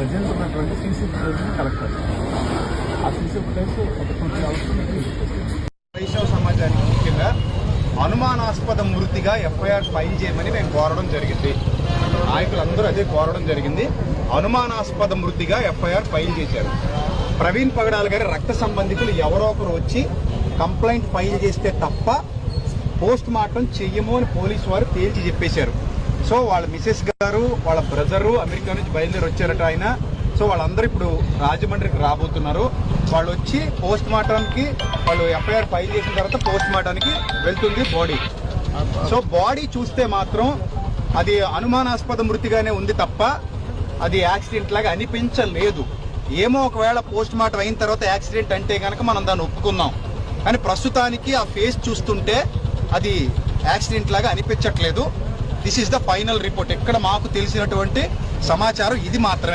Present ఉన్నటువంటి CC footage collect ఆ CC footage ఒక అవర్స్ వైష్ణవ సమాజానికి ముఖ్యంగా అనుమానాస్పద మృతిగా ఎఫ్ఐఆర్ ఫైల్ చేయమని మేము కోరడం జరిగింది. నాయకులందరూ అదే కోరడం జరిగింది. అనుమానాస్పద మృతిగా ఎఫ్ఐఆర్ ఫైల్ చేశారు. ప్రవీణ్ పగడాల్ గారి రక్త సంబంధికులు ఎవరో ఒకరు వచ్చి కంప్లైంట్ ఫైల్ చేస్తే తప్ప పోస్ట్ మార్టం చెయ్యము అని పోలీసు వారు తేల్చి చెప్పేశారు. సో వాళ్ళ మిసెస్ గారు వాళ్ళ బ్రదరు అమెరికా నుంచి బయలుదేరి వచ్చారట ఆయన. సో వాళ్ళందరూ ఇప్పుడు రాజమండ్రికి రాబోతున్నారు. వాళ్ళు వచ్చి పోస్ట్ మార్టంకి వాళ్ళు ఎఫ్ఐఆర్ ఫైల్ చేసిన తర్వాత పోస్ట్ మార్టానికి వెళ్తుంది బాడీ. సో బాడీ చూస్తే మాత్రం అది అనుమానాస్పద మృతిగానే ఉంది తప్ప అది యాక్సిడెంట్ లాగా అనిపించలేదు. ఏమో ఒకవేళ పోస్ట్ మార్టం అయిన తర్వాత యాక్సిడెంట్ అంటే కనుక మనం దాన్ని ఒప్పుకుందాం. కానీ ప్రస్తుతానికి ఆ ఫేస్ చూస్తుంటే అది యాక్సిడెంట్ లాగా అనిపించట్లేదు. This is the final report ఎక్కడ మాకు తెలిసినటువంటి సమాచారం ఇది మాత్రమే.